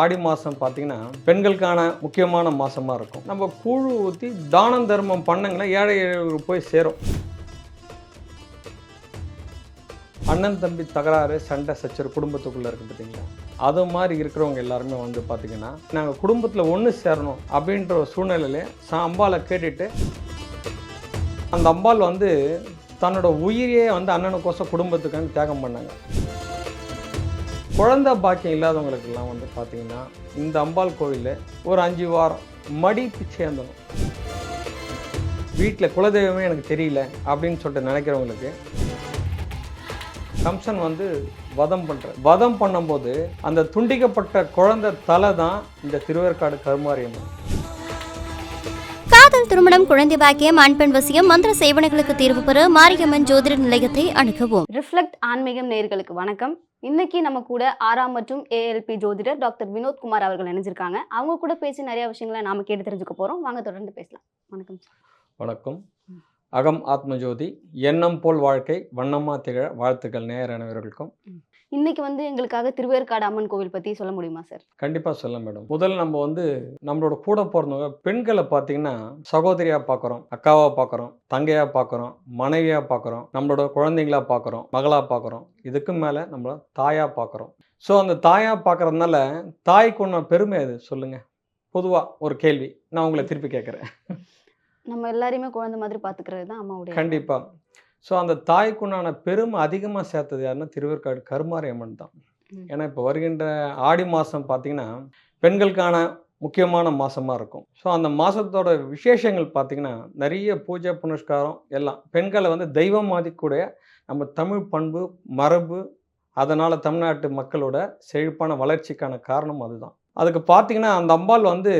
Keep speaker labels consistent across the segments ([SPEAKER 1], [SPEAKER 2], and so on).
[SPEAKER 1] ஆடி மாதம் பார்த்தீங்கன்னா பெண்களுக்கான முக்கியமான மாதமாக இருக்கும். நம்ம கூழு ஊற்றி தானம் தர்மம் பண்ணங்கள ஏழை ஏழைகளுக்கு போய் சேரும். அண்ணன் தம்பி தகராறு சண்டை சச்சர் குடும்பத்துக்குள்ளே இருக்குது பார்த்தீங்களா அது மாதிரி இருக்கிறவங்க எல்லாருமே வந்து பார்த்தீங்கன்னா நாங்கள் குடும்பத்தில் ஒன்று சேரணும் அப்படின்ற ஒரு சூழ்நிலையிலே சா கேட்டுட்டு அந்த அம்பாள் வந்து தன்னோட உயிரையே வந்து அண்ணனுக்கோசம் குடும்பத்துக்கான தியாகம் பண்ணாங்க. குழந்தை பாக்கியம் இல்லாதவங்களுக்கெல்லாம் வந்து பார்த்தீங்கன்னா இந்த அம்பாள் கோவிலில் ஒரு அஞ்சு வாரம் மடி பிச்சை அந்தணும் வீட்டில் குலதெய்வமே எனக்கு தெரியல அப்படின்னு சொல்லிட்டு நினைக்கிறவங்களுக்கு கம்சன் வந்து வதம் பண்ணுற வதம் பண்ணும்போது அந்த துண்டிக்கப்பட்ட குழந்தை தலை தான் இந்த திருவேற்காடு கருமாரியம்மன்.
[SPEAKER 2] காதல் திருமணம் குழந்தை பாக்கியம் ஆண் பெண் வசியம் மந்திர சேவனைகளுக்கு தீர்வு பெற மாரியம்மன் ஜோதிட நிலையத்தை அணுகவும்.
[SPEAKER 3] ரிஃப்ளெக்ட் ஆன்மீகம் நேயர்களுக்கு வணக்கம். இன்னைக்கு நம்ம கூட ஆறாம் மற்றும் ஏஎல்பி ஜோதிடர் டாக்டர் வினோத்குமார் அவர்கள் இணைஞ்சிருக்காங்க. அவங்க கூட பேசி நிறைய விஷயங்களை நாம கேட்டு தெரிஞ்சுக்க போறோம். வாங்க தொடர்ந்து பேசலாம். வணக்கம்.
[SPEAKER 1] வணக்கம். அகம் ஆத்மஜோதி எண்ணம் போல் வாழ்க்கை வண்ணமா திகழ வாழ்த்துக்கள் நேயர் அனைவர்களுக்கும்.
[SPEAKER 3] இன்னைக்கு வந்து எங்களுக்காக திருவேற்காடு அம்மன் கோவில் பத்தி சொல்ல முடியுமா சார்?
[SPEAKER 1] கண்டிப்பாக சொல்ல மேடம். முதல்ல நம்ம வந்து நம்மளோட கூட பிறந்தவங்க பெண்களை பார்த்தீங்கன்னா சகோதரியாக பார்க்குறோம் அக்காவாக பார்க்குறோம் தங்கையாக பார்க்குறோம் மனைவியாக பார்க்குறோம் நம்மளோட குழந்தைங்களா பார்க்குறோம் மகளாக பார்க்குறோம் இதுக்கு மேலே நம்மள தாயாக பார்க்குறோம் ஸோ அந்த தாயாக பார்க்குறதுனால தாய்க்கு ஒன்று பெருமை அது சொல்லுங்கள் பொதுவாக ஒரு கேள்வி. நான் உங்களை திருப்பி கேட்குறேன்
[SPEAKER 3] நம்ம எல்லாரையுமே குழந்தை மாதிரி பாத்துக்கிறது தான் அம்மாவுடைய
[SPEAKER 1] கண்டிப்பாக ஸோ அந்த தாய்க்குண்டான பெருமை அதிகமாக சேர்த்தது யாருன்னா திருவேற்காடு கருமாரி அம்மன் தான். ஏன்னா இப்போ வருகின்ற ஆடி மாதம் பார்த்தீங்கன்னா பெண்களுக்கான முக்கியமான மாதமாக இருக்கும். ஸோ அந்த மாதத்தோட விசேஷங்கள் பார்த்தீங்கன்னா நிறைய பூஜை புனஸ்காரம் எல்லாம் பெண்களை வந்து தெய்வம் மாதிக்கூடிய நம்ம தமிழ் பண்பு மரபு அதனால் தமிழ்நாட்டு மக்களோட செழிப்பான வளர்ச்சிக்கான காரணம் அதுதான். அதுக்கு பார்த்தீங்கன்னா அந்த அம்பாள் வந்து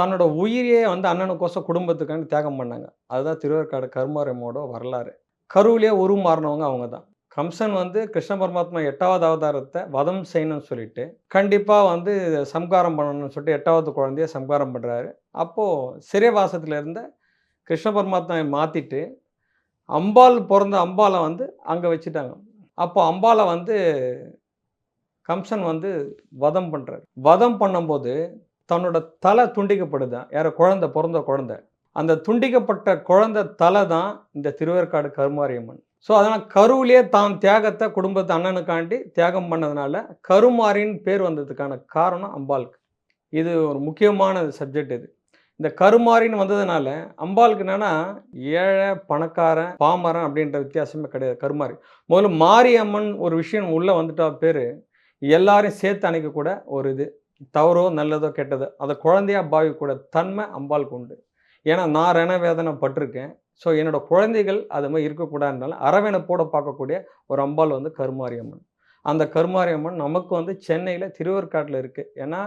[SPEAKER 1] தன்னோட உயிரையே வந்து அண்ணனுக்கோசம் குடும்பத்துக்கான தியாகம் பண்ணாங்க. அதுதான் திருவேற்காடு கருமாரியம்மோட வரலாறு. கருவிலே உருமாறினவங்க அவங்க தான் கம்சன் வந்து கிருஷ்ண பரமாத்மா எட்டாவது அவதாரத்தை வதம் செய்யணும்னு சொல்லிட்டு கண்டிப்பாக வந்து சம்காரம் பண்ணணும்னு சொல்லிட்டு எட்டாவது குழந்தைய சம்காரம் பண்ணுறாரு அப்போது சிறைவாசத்தில் இருந்த கிருஷ்ண பரமாத்மாவை மாற்றிட்டு அம்பாள் பிறந்த அம்பாலை வந்து அங்கே வச்சுட்டாங்க. அப்போ அம்பாலை வந்து கம்சன் வந்து வதம் பண்ணுறாரு வதம் பண்ணும்போது தன்னோட தலை துண்டிக்கப்படுதான் யாரோ குழந்தை பிறந்த குழந்தை. அந்த துண்டிக்கப்பட்ட குழந்தை தலை தான் இந்த திருவேற்காடு கருமாரியம்மன். ஸோ அதனால் கருவிலே தான் தியாகத்தை குடும்பத்தை அண்ணனுக்காண்டி தியாகம் பண்ணதுனால கருமாரின்னு பேர் வந்ததுக்கான காரணம் அம்பாளுக்கு. இது ஒரு முக்கியமான சப்ஜெக்ட் இது. இந்த கருமாரின்னு வந்ததுனால அம்பாளுக்கு என்னன்னா ஏழை பணக்காரன் பாமரன் அப்படின்ற வித்தியாசமே கிடையாது கருமாரி. முதல்ல மாரியம்மன் ஒரு விஷயம் உள்ளே வந்துட்டா பேர் எல்லாரையும் சேர்த்து அணைக்கக்கூட ஒரு இது. தவறோ நல்லதோ கெட்டதோ அதை குழந்தையா பாவிக்கூட தன்மை அம்பாளுக்கு உண்டு. ஏன்னா நான் ரணவேதனை பட்டிருக்கேன் ஸோ என்னோட குழந்தைகள் அது மாதிரி இருக்கக்கூடாதுனால அரவணைப்போட பார்க்கக்கூடிய ஒரு அம்பாள் வந்து கருமாரியம்மன். அந்த கருமாரியம்மன் நமக்கு வந்து சென்னையில் திருவேற்காட்டில் இருக்குது ஏன்னா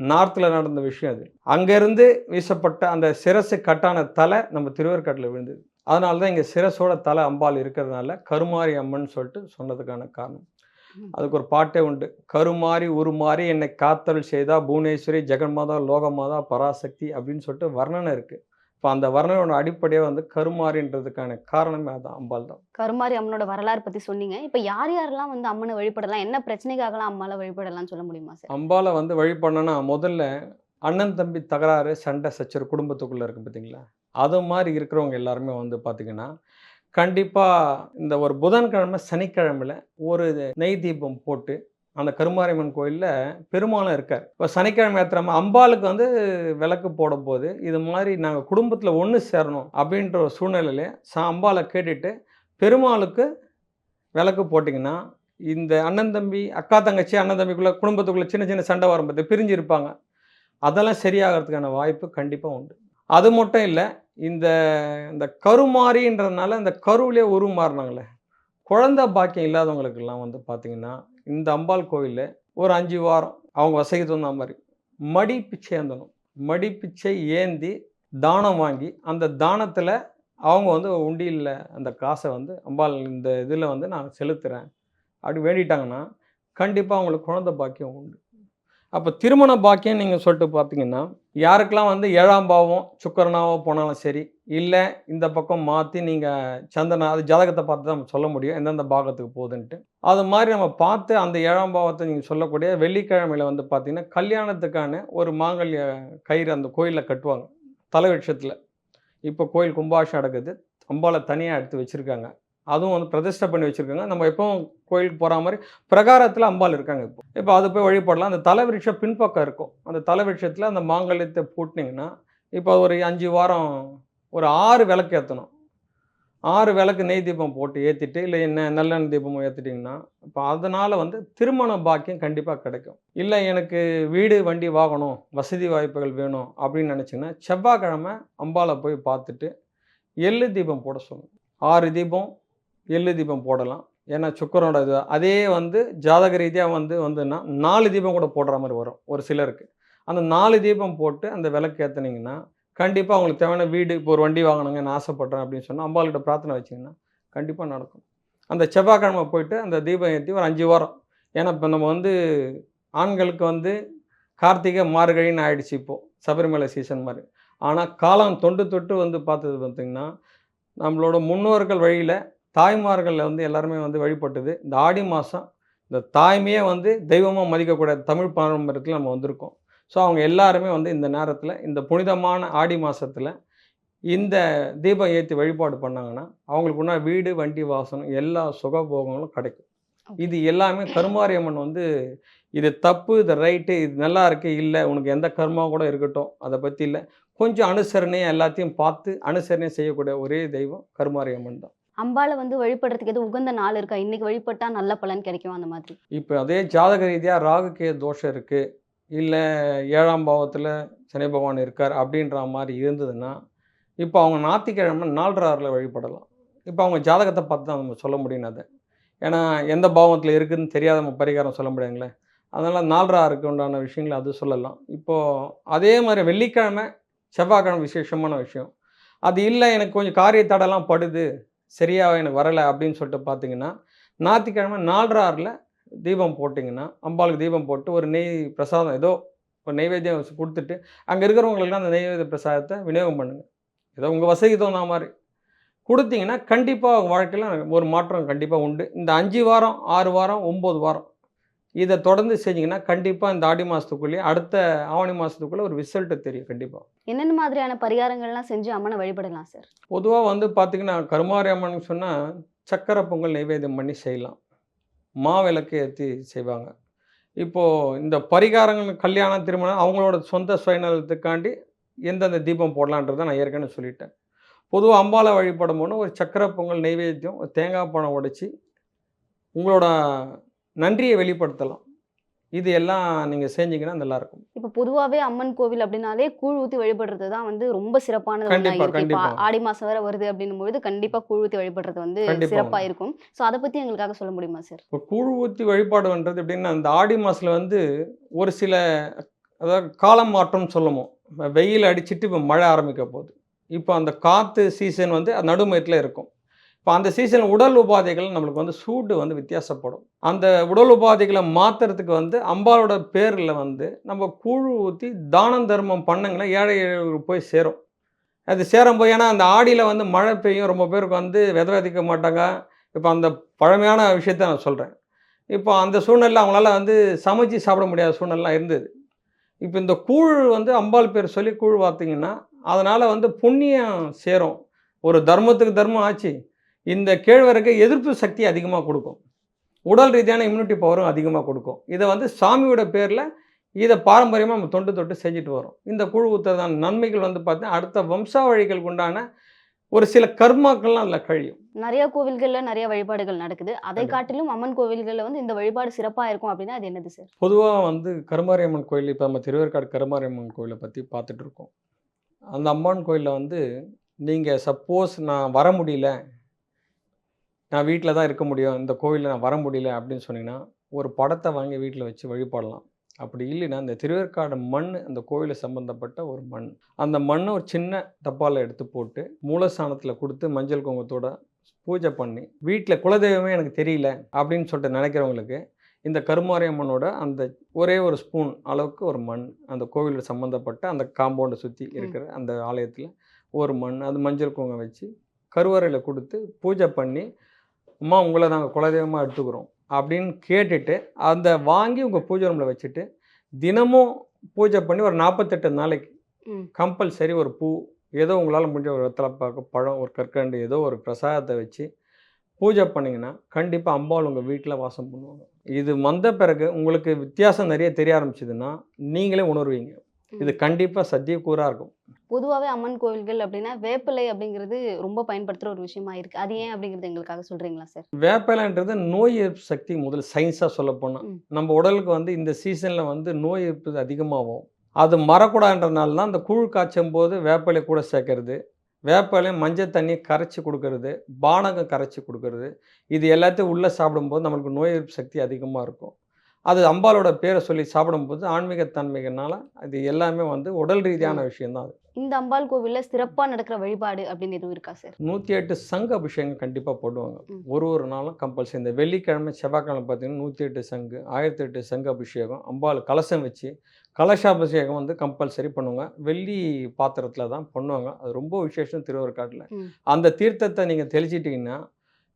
[SPEAKER 1] நார்த்தில் நடந்த விஷயம் அது. அங்கேருந்து வீசப்பட்ட அந்த சிரசு கட்டான தலை நம்ம திருவேற்காட்டில் விழுந்தது. அதனால தான் இங்கே சிரசோட தலை அம்பாள் இருக்கிறதுனால கருமாரி அம்மன் சொல்லிட்டு சொன்னதுக்கான காரணம். அதுக்கு ஒரு பாட்டே உண்டு. கருமாறி உருமாறி என்னை காத்தல் செய்தா புவனேஸ்வரி ஜெகன்மாதா லோகமாதா பராசக்தி அப்படின்னு சொல்லிட்டு வர்ணனை இருக்கு. இப்போ அந்த வர்ணனோட அடிப்படையாக வந்து கருமாறின்றதுக்கான காரணமே அதான் அம்பாள் தான்.
[SPEAKER 3] கருமாரி அம்மனோட வரலாறு பத்தி சொன்னீங்க. இப்ப யார் யாரெல்லாம் வந்து அம்மனை வழிபடலாம் என்ன பிரச்சனைக்காகலாம் அம்மால வழிபடலாம் சொல்ல முடியுமா சார்
[SPEAKER 1] அம்பாளை வந்து வழிபடணும்னா முதல்ல அண்ணன் தம்பி தகராறு சண்டை சச்சரவு குடும்பத்துக்குள்ளே இருக்குது பார்த்தீங்களா அது மாதிரி இருக்கிறவங்க எல்லாருமே வந்து பார்த்திங்கன்னா கண்டிப்பாக இந்த ஒரு புதன்கிழமை சனிக்கிழமையில் ஒரு நெய் தீபம் போட்டு அந்த கருமாரியம்மன் கோயிலில் பெருமாளும் இருக்கார். இப்போ சனிக்கிழமை ஏற்றுறாம அம்பாளுக்கு வந்து விளக்கு போடும்போது இது மாதிரி நாங்கள் குடும்பத்தில் ஒன்று சேரணும் அப்படின்ற ஒரு சூழ்நிலையில சா அம்பாளை கேட்டுட்டு பெருமாளுக்கு விளக்கு போட்டிங்கன்னா இந்த அண்ணன் தம்பி அக்கா தங்கச்சி அண்ணன் தம்பிக்குள்ளே குடும்பத்துக்குள்ளே சின்ன சின்ன சண்டை வரும்போது பிரிஞ்சு இருப்பாங்க. அதெல்லாம் சரியாகிறதுக்கான வாய்ப்பு கண்டிப்பாக உண்டு. அது மட்டும் இல்லை இந்த இந்த கருமாறின்றதுனால இந்த கருவிலே உருமாறினாங்களே குழந்த பாக்கியம் இல்லாதவங்களுக்கெல்லாம் வந்து பார்த்திங்கன்னா இந்த அம்பாள் கோயிலில் ஒரு அஞ்சு வாரம் அவங்க வசதிக்கு தகுந்த மாதிரி மடி பிச்சை ஏந்தணும். மடி பிச்சை ஏந்தி தானம் வாங்கி அந்த தானத்தில் அவங்க வந்து உண்டியில் அந்த காசை வந்து அம்பாள் இந்த இதில் வந்து நான் செலுத்துகிறேன் அப்படி வேண்டிட்டாங்கன்னா கண்டிப்பாக அவங்களுக்கு குழந்த பாக்கியம் உண்டு. அப்போ திருமண பாக்கியம் நீங்கள் சொல்லிட்டு பார்த்தீங்கன்னா யாருக்கெல்லாம் வந்து ஏழாம் பாவம் சுக்கரனாவோ போனாலும் சரி இல்லை இந்த பக்கம் மாற்றி நீங்கள் சந்தன அது ஜாதகத்தை பார்த்து தான் சொல்ல முடியும் எந்தெந்த பாகத்துக்கு போகுதுன்ட்டு. அது மாதிரி நம்ம பார்த்து அந்த ஏழாம் பாவத்தை நீங்கள் சொல்லக்கூடிய வெள்ளிக்கிழமையில் வந்து பார்த்தீங்கன்னா கல்யாணத்துக்கான ஒரு மாங்கல்ய கயிறு அந்த கோயிலில் கட்டுவாங்க. தலைவட்சத்தில் இப்போ கோயில் கும்பாஷம் நடக்குது. அம்பாலை தனியாக எடுத்து வச்சுருக்காங்க. அதுவும் வந்து பிரதிஷ்டை பண்ணி வச்சுருக்காங்க. நம்ம எப்பவும் கோயிலுக்கு போகிற மாதிரி பிரகாரத்தில் அம்பாள் இருக்காங்க இப்போ. இப்போ அது போய் வழிபடலாம். அந்த தலைவிருஷம் பின்பக்கம் இருக்கும். அந்த தலைவிருஷத்தில் அந்த மாங்கல்யத்தை பூட்டினீங்கன்னா இப்போ ஒரு அஞ்சு வாரம் ஒரு ஆறு விளக்கு ஏற்றணும் ஆறு விளக்கு நெய் தீபம் போட்டு ஏற்றிட்டு இல்லை என்ன நல்லெண்ணெய் தீபமும் ஏற்றிட்டிங்கன்னா இப்போ அதனால் வந்து திருமண பாக்கியம் கண்டிப்பாக கிடைக்கும். இல்லை எனக்கு வீடு வண்டி வாங்கணும் வசதி வாய்ப்புகள் வேணும் அப்படின்னு நினச்சிங்கன்னா செவ்வாய்க்கிழமை அம்பாளை போய் பார்த்துட்டு எள்ளு தீபம் போட சொல்லணும் ஆறு தீபம் எள்ளு தீபம் போடலாம். ஏன்னா சுக்கரோட இது அதே வந்து ஜாதக ரீதியாக வந்து வந்துன்னா நாலு தீபம் கூட போடுற மாதிரி வரும் ஒரு சிலருக்கு. அந்த நாலு தீபம் போட்டு அந்த விளக்கு ஏற்றுனீங்கன்னா கண்டிப்பாக அவங்களுக்கு தேவையான வீடு இப்போ ஒரு வண்டி வாங்கணுங்க நான் ஆசைப்பட்றேன் அப்படின்னு சொன்னால் அம்பாள்கிட்ட பிரார்த்தனை வச்சிங்கன்னா கண்டிப்பாக நடக்கும். அந்த செவ்வாய்க்கிழமை போயிட்டு அந்த தீபம் ஏற்றி ஒரு அஞ்சு வாரம். ஏன்னா இப்போ நம்ம வந்து ஆண்களுக்கு வந்து கார்த்திகை மார்கழின்னு ஆயிடுச்சு இப்போது சபரிமலை சீசன் மாதிரி. ஆனால் காலம் தொண்டு தொட்டு வந்து பார்த்தது பார்த்திங்கன்னா நம்மளோட முன்னோர்கள் வழியில் தாய்மார்களில் வந்து எல்லாருமே வந்து வழிபட்டது. இந்த ஆடி மாதம் இந்த தாய்மையே வந்து தெய்வமாக மதிக்கக்கூடிய தமிழ் பாரம்பரியத்தில் நம்ம வந்திருக்கோம். ஸோ அவங்க எல்லாருமே வந்து இந்த நேரத்தில் இந்த புனிதமான ஆடி மாதத்தில் இந்த தீபம் ஏற்றி வழிபாடு பண்ணாங்கன்னா அவங்களுக்கு உள்ள வீடு வண்டி வாசனம் எல்லா சுகபோகங்களும் கிடைக்கும். இது எல்லாமே கருமாரியம்மன் வந்து இது தப்பு இது ரைட்டு இது நல்லா இருக்கு இல்லை உனக்கு எந்த கர்மா கூட இருக்கட்டும் அதை பற்றி இல்லை. கொஞ்சம் அனுசரணையாக எல்லாத்தையும் பார்த்து அனுசரணை செய்யக்கூடிய ஒரே தெய்வம் கருமாரியம்மன் தான்.
[SPEAKER 3] அம்பாளை வந்து வழிபடுறதுக்கு எது உகந்த நாள் இருக்கா? இன்னைக்கு வழிபட்டா நல்ல பலன் கிடைக்கும் அந்த மாதிரி?
[SPEAKER 1] இப்போ அதே ஜாதக ரீதியாக ராகுக்கே தோஷம் இருக்குது இல்லை ஏழாம் பாவத்தில் சனி பகவான் இருக்கார் அப்படின்ற மாதிரி இருந்ததுன்னா இப்போ அவங்க ஞாத்திக்கிழமை நாலரை ஆறில் வழிபடலாம். இப்போ அவங்க ஜாதகத்தை பார்த்து தான் நம்ம சொல்ல முடியும் அதை. ஏன்னா எந்த பாவத்தில் இருக்குதுன்னு தெரியாத நம்ம பரிகாரம் சொல்ல முடியாங்களே? அதனால் நாலராருக்கு ஆறுக்கு உண்டான விஷயங்களை அது சொல்லலாம். இப்போது அதே மாதிரி வெள்ளிக்கிழமை செவ்வாய்க்கிழமை விசேஷமான விஷயம். அது இல்லை எனக்கு கொஞ்சம் காரிய தடைலாம் படுது. சரியாக எனக்கு வரலை அப்படின்னு சொல்லிட்டு பார்த்தீங்கன்னா ஞாயிற்றுக்கிழமை நாலரை ஆறில் தீபம் போட்டிங்கன்னா அம்பாளுக்கு தீபம் போட்டு ஒரு நெய் பிரசாதம் ஏதோ ஒரு நெய்வேத்தியம் வச்சு கொடுத்துட்டு அங்கே இருக்கிறவங்களுக்குலாம் அந்த நெய்வேத்திய பிரசாதத்தை விநியோகம் பண்ணுங்கள் ஏதோ உங்கள் வசதிக்கு தகுந்த மாதிரி. கொடுத்தீங்கன்னா கண்டிப்பாக அவங்க வாழ்க்கையில் ஒரு மாற்றம் கண்டிப்பாக உண்டு. இந்த அஞ்சு வாரம் ஆறு வாரம் ஒம்பது வாரம் இதை தொடர்ந்து செஞ்சீங்கன்னா கண்டிப்பாக இந்த ஆடி மாதத்துக்குள்ளேயே அடுத்த ஆவணி மாதத்துக்குள்ளே ஒரு ரிசல்ட்டு தெரியும் கண்டிப்பாக
[SPEAKER 3] என்னென்ன மாதிரியான பரிகாரங்கள்லாம் செஞ்சு அம்மனை வழிபடலாம் சார்?
[SPEAKER 1] பொதுவாக வந்து பார்த்திங்கன்னா கருமாரி அம்மன் சொன்னால் சக்கரை பொங்கல் நைவேத்தியம் பண்ணி செய்யலாம். மாவிளக்கு ஏற்றி செய்வாங்க. இப்போது இந்த பரிகாரங்கள் கல்யாணம் திருமணம் அவங்களோட சொந்த சுயநலத்துக்காண்டி எந்தெந்த தீபம் போடலான்றதை நான் ஏற்கனவே சொல்லிட்டேன். பொதுவாக அம்பாலை வழிபடும் போது ஒரு சக்கரை பொங்கல் நைவேத்தியம் ஒரு தேங்காய் பழம் உடைச்சி உங்களோட நன்றியை வெளிப்படுத்தலாம். இது எல்லாம் நீங்கள் செஞ்சீங்கன்னா நல்லாயிருக்கும்
[SPEAKER 3] இப்போ பொதுவாகவே அம்மன் கோவில் அப்படின்னாலே கூழ் ஊற்றி வழிபடுறது தான் வந்து ரொம்ப சிறப்பானது ஒன்றா
[SPEAKER 1] கண்டிப்பா,
[SPEAKER 3] இருக்கு. இப்போ
[SPEAKER 1] கண்டிப்பா.
[SPEAKER 3] ஆடி மாதம் வேற வருது அப்படின்னும் பொழுது கண்டிப்பாக கூழ் ஊற்றி வழிபடுறது வந்து. சிறப்பாக இருக்கும். ஸோ அதை பற்றி எங்களுக்காக சொல்ல முடியுமா சார்
[SPEAKER 1] இப்போ கூழ் ஊற்றி வழிபாடுன்றது எப்படின்னா அந்த ஆடி மாதத்தில் வந்து ஒரு சில அதாவது காலம் மாற்றம்னு சொல்லுவோம் வெயில் அடிச்சிட்டு இப்போ மழை ஆரம்பிக்க போகுது. இப்போ அந்த காற்று சீசன் வந்து நடுமயத்தில் இருக்கும். இப்போ அந்த சீசன் உடல் உபாதைகள் நம்மளுக்கு வந்து சூடு வந்து வித்தியாசப்படும். அந்த உடல் உபாதைகளை மாற்றுறதுக்கு வந்து அம்பாளோட பேரில் வந்து நம்ம கூழ் ஊற்றி தானம் தர்மம் பண்ணுங்களேன் ஏழை ஏழைகளுக்கு போய் சேரும். அது சேரும் போய் ஏன்னா அந்த ஆடியில் வந்து மழை பெய்யும். ரொம்ப பேருக்கு வந்து வித விதைக்க மாட்டாங்க. இப்போ அந்த பழமையான விஷயத்த நான் சொல்கிறேன் இப்போ அந்த சூழ்நிலை அவங்களால வந்து சமைச்சு சாப்பிட முடியாத சூழ்நிலாம் இருந்தது. இப்போ இந்த கூழ் வந்து அம்பாள் பேர் சொல்லி கூழ் பார்த்தீங்கன்னா அதனால் வந்து புண்ணியம் சேரும். ஒரு தர்மத்துக்கு தர்மம் ஆச்சு. இந்த கேழ்வரகு எதிர்ப்பு சக்தி அதிகமாக கொடுக்கும். உடல் ரீதியான இம்யூனிட்டி பவரும் அதிகமாக கொடுக்கும். இதை வந்து சாமியோட பேரில் இதை பாரம்பரியமாக நம்ம தொண்டு தொட்டு செஞ்சுட்டு வரோம். இந்த கூழ் ஊற்றுறதான நன்மைகள் வந்து பார்த்தீங்கன்னா அடுத்த வம்சாவழிகளுக்கு உண்டான ஒரு சில கர்மாக்கள்லாம் அதில் கழியும்.
[SPEAKER 3] நிறைய கோவில்கள்ல நிறைய வழிபாடுகள் நடக்குது. அதை. காட்டிலும் அம்மன் கோவில்கள்ல வந்து இந்த வழிபாடு சிறப்பா இருக்கும் அப்படின்னா அது என்னது சார்?
[SPEAKER 1] பொதுவாக வந்து கருமாரியம்மன் கோயில் இப்போ நம்ம திருவேற்காடு கருமாரியம்மன் கோயிலை பற்றி பார்த்துட்டு இருக்கோம். அந்த அம்மன் கோயிலில் வந்து நீங்கள் சப்போஸ் நான் வர முடியல நான் வீட்டில் தான் இருக்க முடியும். இந்த கோயிலில் நான் வர முடியல அப்படின்னு சொன்னீங்கன்னா ஒரு படத்தை வாங்கி வீட்டில் வச்சு வழிபடலாம். அப்படி இல்லைன்னா இந்த திருவேற்காடு மண் அந்த கோயிலை சம்மந்தப்பட்ட ஒரு மண். அந்த மண்ணை ஒரு சின்ன டப்பாவில் எடுத்து போட்டு மூலஸ்தானத்தில் கொடுத்து மஞ்சள் குங்குமத்தோட பூஜை பண்ணி வீட்டில் குலதெய்வமே எனக்கு தெரியல அப்படின்னு சொல்லிட்டு நினைக்கிறவங்களுக்கு இந்த கருமாரியம்மனோட அந்த ஒரே ஒரு ஸ்பூன் அளவுக்கு ஒரு மண் அந்த கோவிலில் சம்மந்தப்பட்ட அந்த காம்பவுண்டை சுற்றி இருக்கிற அந்த ஆலயத்தில் ஒரு மண் அது மஞ்சள் குங்குமம் வச்சு கருவறையில் கொடுத்து பூஜை பண்ணி அம்மா உங்களை நாங்கள் குலதெய்வமாக எடுத்துக்கிறோம் அப்படின்னு கேட்டுட்டு அந்த வாங்கி உங்கள் பூஜை ரூமில் வச்சுட்டு தினமும் பூஜை பண்ணி ஒரு நாற்பத்தெட்டு நாளைக்கு. கம்பல்சரி ஒரு பூ ஏதோ உங்களால் முடிஞ்ச ஒரு வெத்தலைப்பாக்கு பழம் ஒரு கற்கண்டு ஏதோ ஒரு பிரசாதத்தை வச்சு பூஜை பண்ணிங்கன்னா கண்டிப்பாக அம்பாள் உங்கள் வீட்டில் வாசம் பண்ணுவாங்க இது வந்த பிறகு உங்களுக்கு வித்தியாசம் நிறைய தெரிய ஆரம்பிச்சதுன்னா நீங்களே உணர்வீங்க இது கண்டிப்பாக சத்தியக்கூறாக இருக்கும்.
[SPEAKER 3] பொதுவாகவே அம்மன் கோவில்கள் அப்படின்னா வேப்பிலை அப்படிங்கிறது ரொம்ப பயன்படுத்துகிற ஒரு விஷயமா இருக்கு. அது ஏன் அப்படிங்கிறது எங்களுக்காக சொல்றீங்களா சார்?
[SPEAKER 1] வேப்பிலைன்றது நோய் எதிர்ப்பு சக்தி முதல்ல சயின்ஸாக சொல்ல போனால்
[SPEAKER 3] ம்.
[SPEAKER 1] நம்ம உடலுக்கு வந்து இந்த சீசனில் வந்து நோய் எதிர்ப்பு அதிகமாகும். அது மறக்கூடாதுன்றனால தான் அந்த கூழ் காய்ச்சும் போது வேப்பிலை கூட சேர்க்கறது வேப்பிலை மஞ்சள் தண்ணி கரைச்சி கொடுக்கறது பானகம் கரைச்சி கொடுக்கறது இது எல்லாத்தையும் உள்ளே சாப்பிடும்போது நம்மளுக்கு நோய் எதிர்ப்பு சக்தி அதிகமாக இருக்கும். அது அம்பாலோட பேரை சொல்லி சாப்பிடும்போது ஆன்மீகத்தன்மைகள்னால அது எல்லாமே வந்து உடல் ரீதியான விஷயம்தான் அது.
[SPEAKER 3] இந்த அம்பாள் கோவில்ல சிறப்பா நடக்கிற வழிபாடு அப்படின்னு எதுவும் இருக்கா சார்?
[SPEAKER 1] நூற்றி எட்டு சங்கு அபிஷேகம் கண்டிப்பாக போடுவாங்க. ஒரு ஒரு நாளும் கம்பல்சரி. இந்த வெள்ளிக்கிழமை செவ்வாய்க்கிழமை பார்த்தீங்கன்னா நூற்றி எட்டு சங்கு ஆயிரத்தி எட்டு சங்கு அபிஷேகம் அம்பாள் கலசம் வச்சு கலசாபிஷேகம் வந்து கம்பல்சரி பண்ணுவாங்க. வெள்ளி பாத்திரத்தில் தான் பண்ணுவாங்க. அது ரொம்ப விசேஷம் திருவருக்காட்டில். அந்த தீர்த்தத்தை நீங்கள் தெளிச்சிட்டிங்கன்னா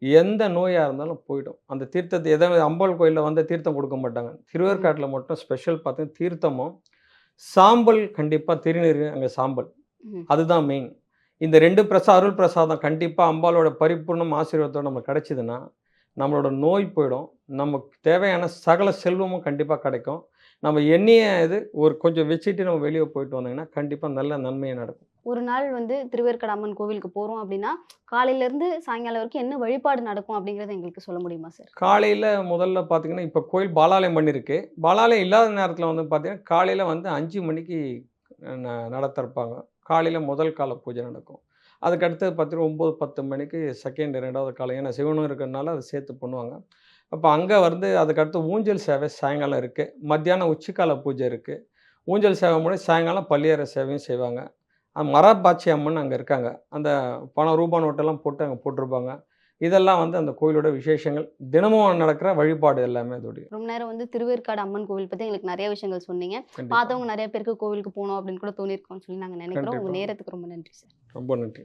[SPEAKER 1] எந்த நோயாக இருந்தாலும் போயிடும். அந்த தீர்த்தத்தை எதாவது அம்பாள் கோயிலில் வந்து தீர்த்தம் கொடுக்க மாட்டாங்க. திருவேற்காட்டில் மட்டும் ஸ்பெஷல் பார்த்தீங்கன்னா தீர்த்தமும் சாம்பல் கண்டிப்பாக திருநீர் அங்கே சாம்பல். அதுதான் மெயின் இந்த ரெண்டு பிரசா அருள் பிரசாதம் கண்டிப்பாக அம்பாலோட பரிபூர்ணம் ஆசீர்வாதத்தோடு நம்ம கிடைச்சிதுன்னா நம்மளோட நோய் போயிடும். நமக்கு தேவையான சகல செல்வமும் கண்டிப்பாக கிடைக்கும். நம்ம எண்ணிய இது ஒரு கொஞ்சம் வச்சுட்டு நம்ம வெளியே போயிட்டு வந்தீங்கன்னா கண்டிப்பாக நல்ல நன்மையை நடக்கும்.
[SPEAKER 3] ஒரு நாள் வந்து திருவேற்கடாமன் அம்மன் கோவிலுக்கு போகிறோம் அப்படின்னா காலையிலேருந்து சாயங்காலம் வரைக்கும் என்ன வழிபாடு நடக்கும் அப்படிங்கிறத எங்களுக்கு சொல்ல முடியுமா சார்?
[SPEAKER 1] காலையில் முதல்ல பார்த்தீங்கன்னா இப்போ கோயில் பாலாலயம் பண்ணியிருக்கு பாலாலயம் இல்லாத நேரத்தில் வந்து பார்த்தீங்கன்னா காலையில் வந்து அஞ்சு மணிக்கு ந நடத்திருப்பாங்க காலையில் முதல் கால பூஜை நடக்கும். அதுக்கடுத்து பார்த்தீங்கன்னா ஒம்பது பத்து மணிக்கு செகண்ட் ரெண்டாவது காலம் ஏன்னா சிவனும் இருக்கிறதுனால அதை சேர்த்து பண்ணுவாங்க. அப்போ அங்கே வந்து அதுக்கடுத்து ஊஞ்சல் சேவை சாயங்காலம் இருக்குது மத்தியானம் உச்சிக்கால பூஜை இருக்குது ஊஞ்சல் சேவை முன்னாடி சாயங்காலம் பள்ளியற சேவையும் செய்வாங்க. மரபாச்சி அம்மன் அங்கே இருக்காங்க. அந்த பணம் ரூபா நோட்டெல்லாம் போட்டு அங்கே போட்டிருப்பாங்க. இதெல்லாம் வந்து அந்த கோயிலோட விசேஷங்கள். தினமும் நடக்கிற வழிபாடு எல்லாமே அதோடைய.
[SPEAKER 3] ரொம்ப நேரம் வந்து திருவேற்காடு அம்மன் கோவில் பத்தி எங்களுக்கு நிறைய விஷயங்கள் சொன்னீங்க. பார்த்தவங்க நிறைய பேருக்கு கோவிலுக்கு போகணும் அப்படின்னு கூட தோணிருக்கோம்னு சொல்லி நாங்க நினைக்கிறோம். உங்க
[SPEAKER 1] கண்டிப்பா.
[SPEAKER 3] நேரத்துக்கு ரொம்ப நன்றி சார்.
[SPEAKER 1] ரொம்ப நன்றி.